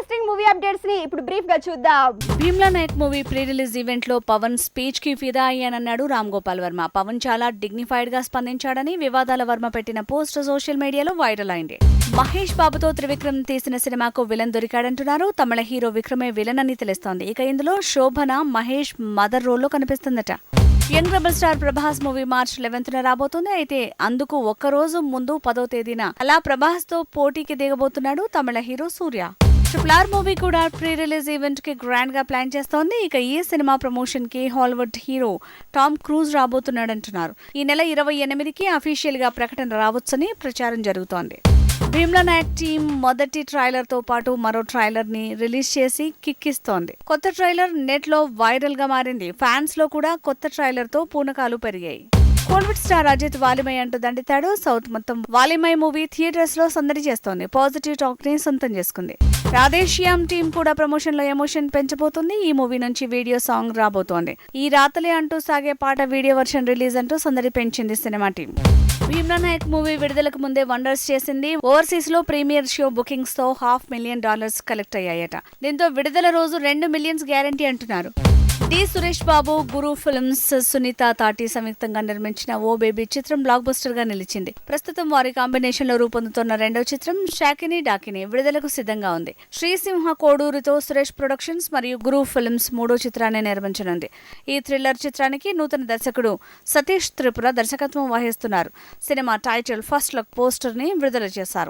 Interesting movie అప్డేట్స్ని ఇప్పుడు బ్రీఫ్గా చూద్దాం. Bheemla Nayak movie pre release ఈవెంట్లో పవన్ స్పీచ్కి ఫిదా అయ్యానన్నాడు రామ్ గోపాల్ వర్మ. పవన్ చాలా డిగ్నిఫైడ్గా స్పందించాడని వివాదాల వర్మ పెట్టిన పోస్ట్ సోషల్ మీడియాలో వైరల్ అయింది. మహేష్ బాబుతో త్రివిక్రమ్ తీసిన సినిమాకు విలన్ దొరికాడంటున్నారు. తమిళ హీరో విక్రమే విలన్ అని తెలుస్తోంది. ఇక ఇందులో శోభన మహేష్ మదర్ రోల్లో కనిపిస్తుందట. Young rebel star Prabhas movie March eleventh న రాబోతుంది. అయితే అందుకు ఒక్క రోజు ముందు పదో తేదీన అలా ప్రభాస్తో పోటీకి దిగబోతున్నాడు తమిళ hero Suriya. Triple R movie కూడా ప్రీ రిలీజ్ ఈవెంట్కి గ్రాండ్గా ప్లాన్ చేస్తోంది. ఇక ఈ సినిమా ప్రమోషన్కి హాలీవుడ్ హీరో టామ్ క్రూజ్ రాబోతున్నాడంటున్నారు. ఈ నెల ఇరవై ఎనిమిదికి అఫీషియల్గా ప్రకటన రావచ్చని ప్రచారం జరుగుతోంది. భీమ్లా నాయక్ టీం మొదటి ట్రైలర్తో పాటు మరో ట్రైలర్ని రిలీజ్ చేసి కిక్కిస్తోంది. కొత్త ట్రైలర్ నెట్లో వైరల్గా మారింది. ఫ్యాన్స్లో కూడా కొత్త ట్రైలర్తో పూనకాలు పెరిగాయి. బాలీవుడ్ స్టార్ అజిత్ వాలిమై అంటూ దండితాడు సౌత్ మొత్తం వాలిమై మూవీ థియేటర్స్లో సందడి చేస్తోంది. పాజిటివ్ టాక్ని సొంతం చేసుకుంది. రాధేశ్యామ్ టీం కూడా ప్రమోషన్లో ఎమోషన్ పెంచబోతుంది. ఈ మూవీ నుంచి వీడియో సాంగ్ రాబోతోంది. ఈ రాతలే అంటూ సాగే పాట వీడియో వర్షన్ రిలీజ్ అంటూ సందడి పెంచింది cinema team Bheemla Nayak movie విడుదలకు ముందే వండర్స్ చేసింది. ఓవర్సీస్లో ప్రీమియర్ షో బుకింగ్స్తో హాఫ్ మిలియన్ డాలర్స్ కలెక్ట్ అయ్యాయట. దీంతో విడుదల రోజు రెండు మిలియన్స్ గ్యారంటీ అంటున్నారు. డి సురేష్ బాబు గురు ఫిల్మ్స్ సునీత తాటి సంయుక్తంగా నిర్మించిన ఓ బేబీ చిత్రం బ్లాక్ బస్టర్గా నిలిచింది. ప్రస్తుతం వారి కాంబినేషన్లో రూపొందుతున్న రెండో చిత్రం షాకిని డాకిని విడుదలకు సిద్ధంగా ఉంది. శ్రీసింహ కోడూరుతో సురేష్ ప్రొడక్షన్స్ మరియు గురు ఫిల్మ్స్ మూడో చిత్రాన్ని నిర్మించనుంది. ఈ థ్రిల్లర్ చిత్రానికి నూతన దర్శకుడు సతీష్ త్రిపుర దర్శకత్వం వహిస్తున్నారు. సినిమా టైటిల్ ఫస్ట్ లుక్ పోస్టర్ని విడుదల చేశారు.